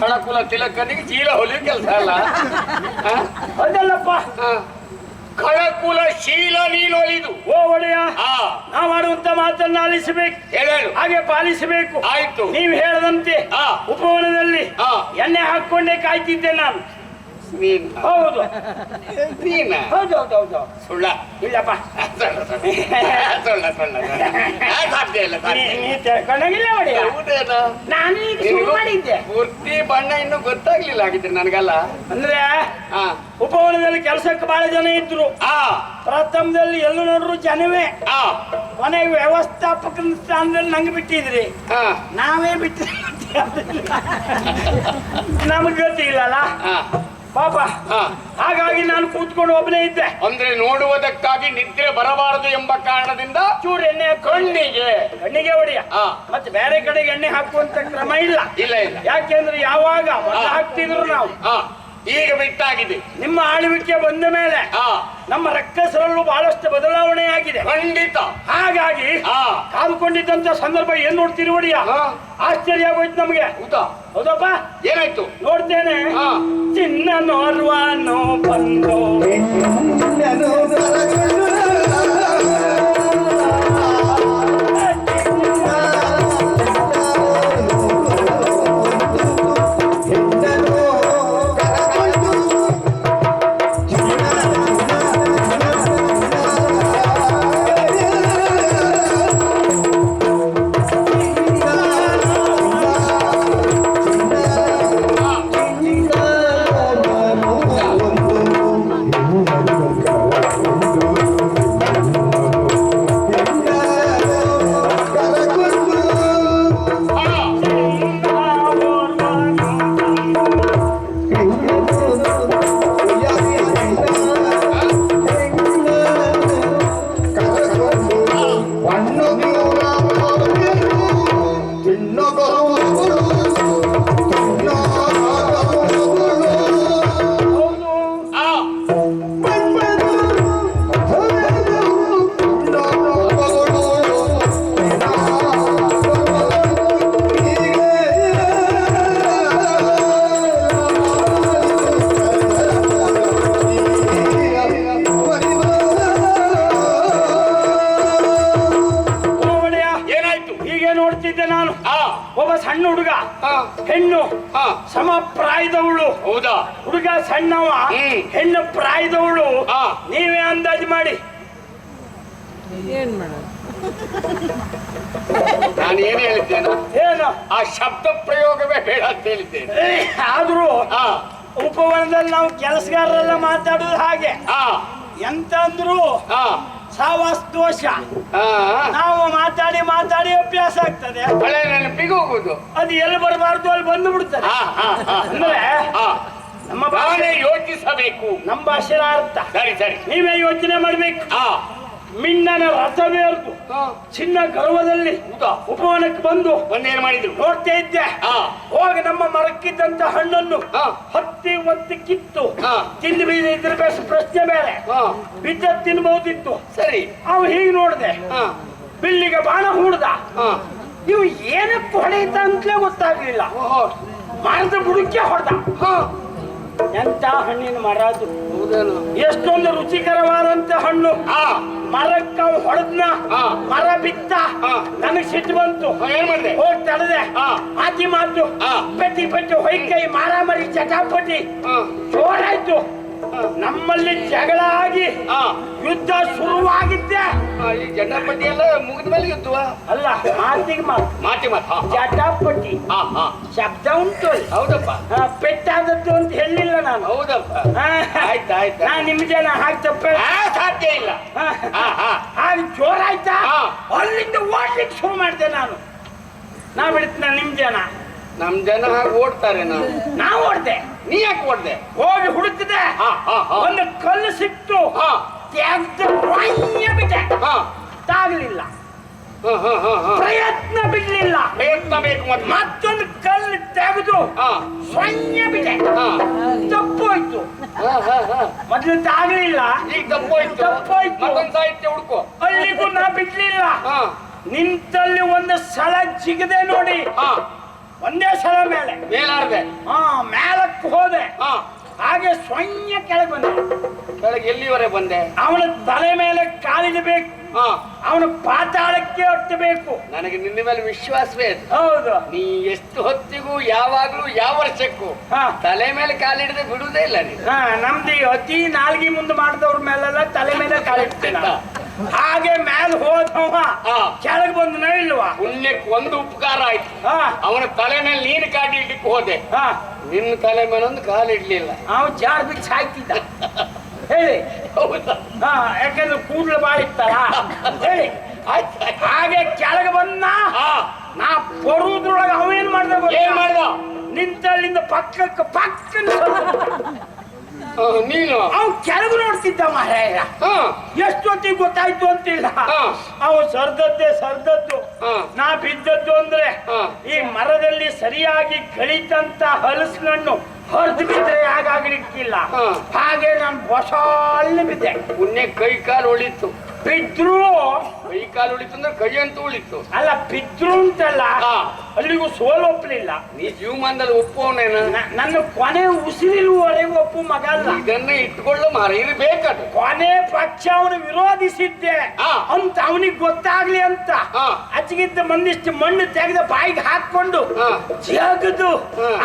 Speaker 4: ಖಳಕುಲ ತಿಲಕನಿಗೆ ಚೀಲ ಹೊಲಿಯೋ ಕೆಲಸ ಅಲ್ಲ?
Speaker 2: ಅದಲ್ಲಪ್ಪ.
Speaker 4: ಕಳಕುಲ ಶೀಲ ನೀನೊಲಿದು
Speaker 2: ಓ ಒಡೆಯ ನಾವು ಆಡುವಂತ ಮಾತನ್ನ ಆಲಿಸಬೇಕು.
Speaker 4: ಹೇಳು
Speaker 2: ಹಾಗೆ ಪಾಲಿಸಬೇಕು.
Speaker 4: ಆಯ್ತು.
Speaker 2: ನೀವು ಹೇಳದಂತೆ. ಉಪವನದಲ್ಲಿ. ಎಣ್ಣೆ ಹಾಕೊಂಡೇ ಕಾಯ್ತಿದ್ದೆ ನಾನು.
Speaker 4: ನೀನ್
Speaker 2: ಹೌದು.
Speaker 4: ನೀನ
Speaker 2: ಹೌದು ಹೌದು ಹೌದು.
Speaker 4: ಸುಳ್ಳ.
Speaker 2: ಇಲ್ಲಪ್ಪ.
Speaker 4: ಸುಳ್ಳ ಸುಳ್ಳ. ಸುಳ್ಳ ಸಾಧ್ಯ ಇಲ್ಲ.
Speaker 2: ತಿಳ್ಕೊಂಡಾಗಿಲ್ಲ ಒಡೆಯ
Speaker 4: ಹೌದೇನೋ?
Speaker 2: ನಾನು ಈಗ ಶುರು ಮಾಡಿದ್ದೆ.
Speaker 4: ಪೂರ್ತಿ ಬಣ್ಣ ಇನ್ನು ಗೊತ್ತಾಗ್ಲಿಲ್ಲ ಆಗಿದ್ರೆ ನನಗಲ್ಲ.
Speaker 2: ಅಂದ್ರೆ ಉಪವನದಲ್ಲಿ ಕೆಲಸಕ್ಕೆ ಬಹಳ ಜನ ಇದ್ರು. ಪ್ರಥಮದಲ್ಲಿ ಎಲ್ಲೂ ನೋಡ್ರು ಜನವೇ. ಕೊನೆಗೆ ವ್ಯವಸ್ಥಾಪಕನ ಸ್ಥಾನದಲ್ಲಿ ನಂಗೆ ಬಿಟ್ಟಿದ್ರಿ. ನಾವೇ ಬಿಟ್ಟು ನಮಗೆ ಗೊತ್ತಿಲ್ಲಲ್ಲ. ಪಾಪ. ಹಾಗಾಗಿ ನಾನು ಕೂತ್ಕೊಂಡು ಒಬ್ಬನೇ ಇದ್ದೆ.
Speaker 4: ಅಂದ್ರೆ ನೋಡುವುದಕ್ಕಾಗಿ ನಿದ್ರೆ ಬರಬಾರದು ಎಂಬ ಕಾರಣದಿಂದ
Speaker 2: ಚೂರು ಎಣ್ಣೆ
Speaker 4: ಕಣ್ಣಿಗೆ.
Speaker 2: ಕಣ್ಣಿಗೆ ಹೊಡೆಯ. ಮತ್ತೆ ಬೇರೆ ಕಡೆಗೆ ಎಣ್ಣೆ ಹಾಕುವಂತ ಕ್ರಮ ಇಲ್ಲ.
Speaker 4: ಇಲ್ಲ ಇಲ್ಲ.
Speaker 2: ಯಾಕೆಂದ್ರೆ ಯಾವಾಗ ಹಾಕ್ತಿದ್ರು ನಾವು.
Speaker 4: ಈಗ ಬಿಟ್ಟಾಗಿದೆ.
Speaker 2: ನಿಮ್ಮ ಆಳ್ವಿಕೆ ಬಂದ ಮೇಲೆ
Speaker 4: ಆ
Speaker 2: ನಮ್ಮ ರಕ್ಕಸರಲ್ಲೂ ಬಹಳಷ್ಟು ಬದಲಾವಣೆ ಆಗಿದೆ.
Speaker 4: ಖಂಡಿತ.
Speaker 2: ಹಾಗಾಗಿ
Speaker 4: ಆ
Speaker 2: ಕಾದುಕೊಂಡಿದ್ದಂತ ಸಂದರ್ಭ ಏನ್ ನೋಡ್ತೀರಿ ಒಡಿಯ
Speaker 4: ಹಾ.
Speaker 2: ಆಶ್ಚರ್ಯ ಆಗೋಯ್ತು ನಮಗೆ.
Speaker 4: ಹೌದಾ?
Speaker 2: ಹೌದಪ್ಪ?
Speaker 4: ಏನಾಯ್ತು?
Speaker 2: ನೋಡ್ತೇನೆ.
Speaker 4: ಹಾ.
Speaker 2: ಚಿನ್ನ ನೋರ್ವಾನೋ ಬಂದು. ಉಪವನದಲ್ಲಿ ನಾವು ಕೆಲಸಗಾರರೆಲ್ಲ ಮಾತಾಡೋದು ಹಾಗೆ. ಎಂತ ಅಂದ್ರು
Speaker 4: ಹಾ.
Speaker 2: ಸಾವಾಸ ದೋಷ.
Speaker 4: ಹಾ
Speaker 2: ನಾವು ಮಾತಾಡಿ ಮಾತಾಡಿ ಅಭ್ಯಾಸ ಆಗ್ತದೆ.
Speaker 4: ಹಳೆ ನೆನಪಿಗೆ ಹೋಗುದು
Speaker 2: ಅದು ಎಲ್ಲಿ ಬರಬಾರ್ದು ಅಲ್ಲಿ ಬಂದು ಬಿಡ್ತದೆ. ಅಂದ್ರೆ
Speaker 4: ಹಾ.
Speaker 2: ನಮ್ಮ
Speaker 4: ಭಾವನೆ ಯೋಚಿಸಬೇಕು.
Speaker 2: ನಮ್ಮ ಭಾಷೆಯ ಅರ್ಥ.
Speaker 4: ಸರಿ ಸರಿ.
Speaker 2: ನೀವೇ ಯೋಚನೆ ಮಾಡ್ಬೇಕು. ಮಿಣ್ಣನ ರಥವೇರ್ದು
Speaker 4: ಹಾ.
Speaker 2: ಚಿನ್ನ ಗರ್ವದಲ್ಲಿ ಉಪವನಕ್ಕೆ ಬಂದು
Speaker 4: ಒಂದೇನು ಮಾಡಿದ್ರು?
Speaker 2: ನೋಡ್ತಾ ಇದ್ದೆ. ಹೋಗಿ ನಮ್ಮ ಮರಕ್ಕಿದ್ದಂತ ಹಣ್ಣನ್ನು. ಹತ್ತಿ ಒತ್ತಿ ಕಿತ್ತು. ತಿಂದು ಇದ್ರ ಬೇಸ್ ಪ್ರಶ್ನೆ ಬೇರೆ ಬಿದ್ದ ತಿನ್ಬಹುದಿತ್ತು.
Speaker 4: ಸರಿ.
Speaker 2: ಅವ್ ಹೀಗೆ ನೋಡಿದೆ.
Speaker 4: ಹಾ.
Speaker 2: ಬಿಲ್ಲಿಗೆ ಬಾಣ ಹೂಡ್ದ.
Speaker 4: ನೀವು
Speaker 2: ಇವು ಏನಕ್ಕೆ ಹೊಡೆಯುತ್ತ ಅಂತಲೇ ಗೊತ್ತಾಗ್ಲಿಲ್ಲ. ಮರದ ಬುಡಕ್ಕೆ ಹೊಡೆದ.
Speaker 4: ಹಾ.
Speaker 2: ಎಂತ ಹಣ್ಣಿನ ಮರ ಅದು? ಎಷ್ಟೊಂದು ರುಚಿಕರವಾದಂತ ಹಣ್ಣು ಮರಕ್ಕ ಹೊಡೆದ್ನ. ಮರ ಬಿತ್ತ. ನನಗ್ ಸಿಟ್ಟು ಬಂತು
Speaker 4: ಹಾ, ಏನ್ ಮಾಡಿದೆ
Speaker 2: ಹೋಗಿ ತಡೆದೆ
Speaker 4: ಹಾ.
Speaker 2: ಮಾತಿ. ಪೆಟ್ಟಿ ಪೆಟ್ಟಿ ಹೊಯ್ಕೈ ಮಾರಾಮರಿ ಚಟಾಪಟಿ ಜೋರಾಯ್ತು ನಮ್ಮಲ್ಲಿ ಜಗಳ ಆಗಿ ಯುದ್ಧ ಶುರುವಾಗಿದ್ದೆ.
Speaker 4: ಈ ಜಂಡಪಟ್ಟಿ ಎಲ್ಲ ಮುಗಿದ ಮೇಲೆ ಯುದ್ಧ
Speaker 2: ಅಲ್ಲ ಮಾತಿಗೆ ಮಾತು.
Speaker 4: ಮಾತಿ ಮಾತು ಹಾ
Speaker 2: ಶಬ್ದ ಉಂಟು.
Speaker 4: ಹೌದಪ್ಪ.
Speaker 2: ಪೆಟ್ಟಾದದ್ದು ಅಂತ ಹೇಳಿಲ್ಲ ನಾನು.
Speaker 4: ಹೌದಪ್ಪ.
Speaker 2: ಹಾ.
Speaker 4: ಆಯ್ತು ಆಯ್ತು.
Speaker 2: ನಾ ನಿಮ್ ಜನ ಹಾಗೆ ತಪ್ಪೆ.
Speaker 4: ಸಾಧ್ಯ ಇಲ್ಲ.
Speaker 2: ಹಾಗೆ ಜೋರಾಯ್ತಾ. ಅಲ್ಲಿಂದ ಓಡ್ಲಿಕ್ಕೆ ಶುರು ಮಾಡಿದೆ ನಾನು. ನಾ ಬಿಡ್ತೀನ ನಿಮ್ ಜನ.
Speaker 4: ನಮ್ ಜನ ಹಾಗೆ ಓಡ್ತಾರೆ ನಾವು.
Speaker 2: ನಾ ಓಡ್ದೆ.
Speaker 4: ನೀ ಯಾಕೆ ಓಡ್ದೆ?
Speaker 2: ಹೋಗಿ ಹುಡುಕಿದೆ ಒಂದು ಕಲ್ಲು ಸಿಕ್ತು. ಬಿಟ್ಟೆ. ತಾಗ್ಲಿಲ್ಲ. ಪ್ರಯತ್ನ ಬಿಡ್ಲಿಲ್ಲ.
Speaker 4: ಪ್ರಯತ್ನ ಬೇಕು ಮತ್ತೆ.
Speaker 2: ಮತ್ತೊಂದು ಕಲ್ಲು ತೆಗೆದು ಸ್ವಯ್ಯ ಬಿಟ್ಟೆ.
Speaker 4: ಹಾ.
Speaker 2: ತಪ್ಪೋಯ್ತು. ಮೊದ್ಲು ತಾಗ್ಲಿಲ್ಲ.
Speaker 4: ಈಗ ತಪ್ಪೋಯ್ತು.
Speaker 2: ತಪ್ಪೋಯ್ತು.
Speaker 4: ಮತ್ತೊಂದು ಸಾಹಿತ್ಯ ಹುಡ್ಕೋ.
Speaker 2: ಅಲ್ಲಿಗೂ ನಾ ಬಿಡ್ಲಿಲ್ಲ.
Speaker 4: ಹಾ.
Speaker 2: ನಿಂತಲ್ಲಿ ಒಂದು ಸಲ ಜಿಗದೆ ನೋಡಿ.
Speaker 4: ಹಾ.
Speaker 2: ಒಂದೇ ಸಲ ಮೇಲೆ.
Speaker 4: ಮೇಲಾರ್ದೆ.
Speaker 2: ಹಾ ಮೇಲಕ್ಕೆ ಹೋದೆ.
Speaker 4: ಹಾ.
Speaker 2: ಹಾಗೆ ಸ್ವಯ್ಯ ಕೆಳಗೆ ಬಂದೆ.
Speaker 4: ಕೆಳಗೆ ಎಲ್ಲಿವರೆ ಬಂದೆ?
Speaker 2: ಅವನ ತಲೆ ಮೇಲೆ ಕಾಲಿಡಬೇಕು ಅವನ ಪಾತಾಳಕ್ಕೆ ಹೊತ್ತಬೇಕು
Speaker 4: ನನಗೆ ನಿನ್ನ ಮೇಲೆ ವಿಶ್ವಾಸವೇ ಇದೆ.
Speaker 2: ಹೌದು.
Speaker 4: ನೀ ಎಷ್ಟು ಹೊತ್ತಿಗೂ ಯಾವಾಗ್ಲೂ ಯಾವ ವರ್ಷಕ್ಕೂ
Speaker 2: ಹಾ.
Speaker 4: ತಲೆ ಮೇಲೆ ಕಾಲಿಡದೆ ಬಿಡುವುದೇ ಇಲ್ಲ ನೀ
Speaker 2: ಹಾ ನಮ್ದು ಈ ಅತಿ ನಾಲ್ಗಿ ಮುಂದೆ ಮಾಡಿದವ್ರ ಮೇಲೆಲ್ಲ ತಲೆ ಮೇಲೆ ಕಾಲಿಡ್ತೀನ ಹಾಗೆ ಮ್ಯಾಲ್ ಹೋದವ.
Speaker 4: ಹಾ.
Speaker 2: ಕೆಳಗೆ ಬಂದು ಇಲ್ವಾ?
Speaker 4: ಪುಣ್ಯಕ್ಕೆ ಒಂದು ಉಪಕಾರ ಆಯ್ತು.
Speaker 2: ಹಾ.
Speaker 4: ಅವನ ತಲೆ ಮೇಲೆ ನೀನು ಕಾಡಿ ಇಡ್ಲಿಕ್ಕೆ ಹೋದೆ.
Speaker 2: ಹಾ.
Speaker 4: ನಿನ್ನ ತಲೆ ಮೇಲೆ ಒಂದು ಕಾಲಿಡ್ಲಿಲ್ಲ
Speaker 2: ಅವನು ಜಾರ್ ಬಿಚ್ಚಿ ಹಾಕ್ತಿದ್ದ ಹೇಳಿ. ಹಾ ಯಾಕಂದ್ರೆ ಕೂದಲು ಬಾಳಿತ್ತಲ್ಲ ಹೇಳಿ. ಹಾಗೆ ಕೆಳಗೆ ಬಂದ
Speaker 4: ಹಾ
Speaker 2: ನಾ ಬರುವುದ್ರೊಳಗೆ ಅವೇನ್ ಮಾಡ್ದ?
Speaker 4: ಏನ್ ಮಾಡ್ದ
Speaker 2: ನಿಂತಲ್ಲಿಂದ ಪಕ್ಕಕ್ಕೆ ಪಕ್ಕನ
Speaker 4: ಆ, ನೀನು?
Speaker 2: ಅವ್ ಕೆಳಗೆ ನೋಡ್ತಿದ್ದ ಮಹಾರಾಯ
Speaker 4: ಹಾ.
Speaker 2: ಎಷ್ಟೊತ್ತಿಗೆ ಗೊತ್ತಾಯ್ತು ಅಂತಿಲ್ಲ. ಅವು ಸರ್ದದ್ದೇ ಸರ್ದದ್ದು. ನಾ ಬಿದ್ದದ್ದು ಅಂದ್ರೆ ಈ ಮರದಲ್ಲಿ ಸರಿಯಾಗಿ ಗಳಿತಂತ ಹಲಸಿನಣ್ಣು ಹೊರದು ಬಿದ್ರೆ ಯಾಗಾಗ್ಲಿಕ್ಕಿಲ್ಲ. ಹಾಗೆ ನಾನು ಬಸಾಲ್ಲಿ ಬಿದ್ದೆ.
Speaker 4: ಉನ್ನೆ ಕೈ ಕಾಲು ಉಳಿತು
Speaker 2: ಬಿದ್ರು
Speaker 4: ಕೈ ಕಾಲು ಉಳಿತು ಅಂದ್ರೆ ಕೈ ಅಂತೂ ಉಳಿತು
Speaker 2: ಅಲ್ಲ ಬಿದ್ರು ಅಂತಲ್ಲ
Speaker 4: ಹಾ.
Speaker 2: ಅಲ್ಲಿಗೂ ಸೋಲು ಒಪ್ಪಲಿಲ್ಲ
Speaker 4: ನೀ ಜೀವಮಾನದಲ್ಲಿ ಒಪ್ಪುವವನೇನ
Speaker 2: ನ- ನನ್ನ ಕೊನೆ ಉಸಿರಿರುವವರೆಗೂ ಒಪ್ಪು ಮಗ ಅಲ್ಲ
Speaker 4: ಇದನ್ನ ಇಟ್ಕೊಳ್ಳೋ ಮಾರ ಇದು ಬೇಕದು
Speaker 2: ಕೊನೆ ಪಕ್ಷ ಅವನು ವಿರೋಧಿಸಿದ್ದೆ. ಅಂತ ಅವನಿಗೆ ಗೊತ್ತಾಗ್ಲಿ ಅಂತ
Speaker 4: ಅಚ್ಚಿಗಿದ್ದ
Speaker 2: ಅಚ್ಚಗಿದ್ದ ಮಂದಿಷ್ಟು ಮಣ್ಣು ತೆಗೆದ ಬಾಯಿಗೆ ಹಾಕೊಂಡು. ಜಗದು.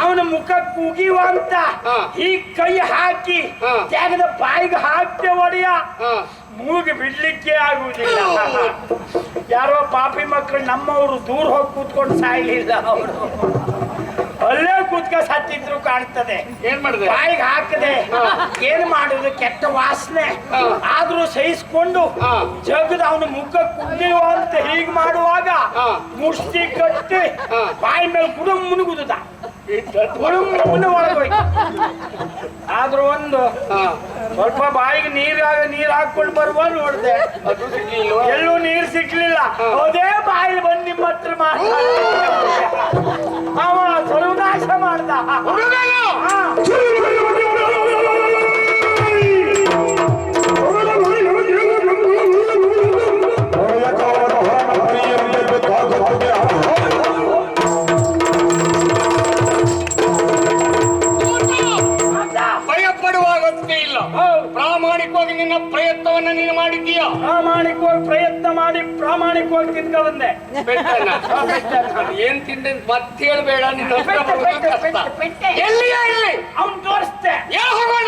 Speaker 2: ಅವನ ಮುಖ ಕುಗಿಯುವ ಅಂತ. ಈ ಕೈ ಹಾಕಿ. ತೆಗೆದ ಬಾಯಿಗೆ ಹಾಕ್ತೆ ಒಡೆಯ
Speaker 4: ಹಾ
Speaker 2: ಮೂಗು ಬಿಡ್ಲಿಕ್ಕೆ ಆಗುವುದಿಲ್ಲ. ಯಾರೋ ಪಾಪಿ ಮಕ್ಕಳು ನಮ್ಮವರು ದೂರ ಹೋಗಿ ಕೂತ್ಕೊಂಡು ಸಾಯ್ಲಿಲ್ಲ ಅವರು. ಅಲ್ಲೇ ಕೂತ್ಕ ಸತ್ತಿದ್ರು ಕಾಣ್ತದೆ.
Speaker 4: ಏನ್ ಮಾಡಿದೆ?
Speaker 2: ಬಾಯಿಗೆ ಹಾಕದೆ. ಏನ್ ಮಾಡುದು? ಕೆಟ್ಟ ವಾಸನೆ. ಆದ್ರೂ ಸಹಿಸ್ಕೊಂಡು. ಜಗದ ಅವನ ಮುಖ ಕುಡಿಯುವ ಅಂತ ಹೀಗ್ ಮಾಡುವಾಗ ಮುಷ್ಟಿ ಕಟ್ಟಿ. ಬಾಯಿ ಮೇಲೆ ಗುಡ ಮುನುಗುದ ಒಳಗೋಯ್ತು. ಆದ್ರೂ ಒಂದು ಸ್ವಲ್ಪ ಬಾಯಿಗೆ ನೀರಾಗ ನೀರ್ ಹಾಕೊಂಡು ಬರುವ ನೋಡ್ದೆ. ಎಲ್ಲೂ ನೀರ್ ಸಿಕ್ಲಿಲ್ಲ ಅದೇ ಬಾಯಿ ಬಂದು ನಿಮ್ಮ ಹತ್ರ ಮಾತಾಡ ಅವ ಸರ್ವನಾಶ ಮಾಡ್ದ.
Speaker 4: ನಿನ್ನ ಪ್ರಯತ್ನವನ್ನ ನೀನು ಮಾಡಿದ್ದೀಯ?
Speaker 2: ಪ್ರಾಮಾಣಿಕವಾಗಿ ಪ್ರಯತ್ನ ಮಾಡಿ ಪ್ರಾಮಾಣಿಕವಾಗಿ ಬಂದೆ
Speaker 4: ಏನ್ ತಿಂದೆ ಮತ್ತೆ ಹೇಳ್ಬೇಡ ನಿನ್ನ. ಎಲ್ಲಿಯ ಇಲ್ಲಿ?
Speaker 2: ಅವ್ನ್ ತೋರಿಸ್ತೆ
Speaker 4: ಹೋಗೋಣ.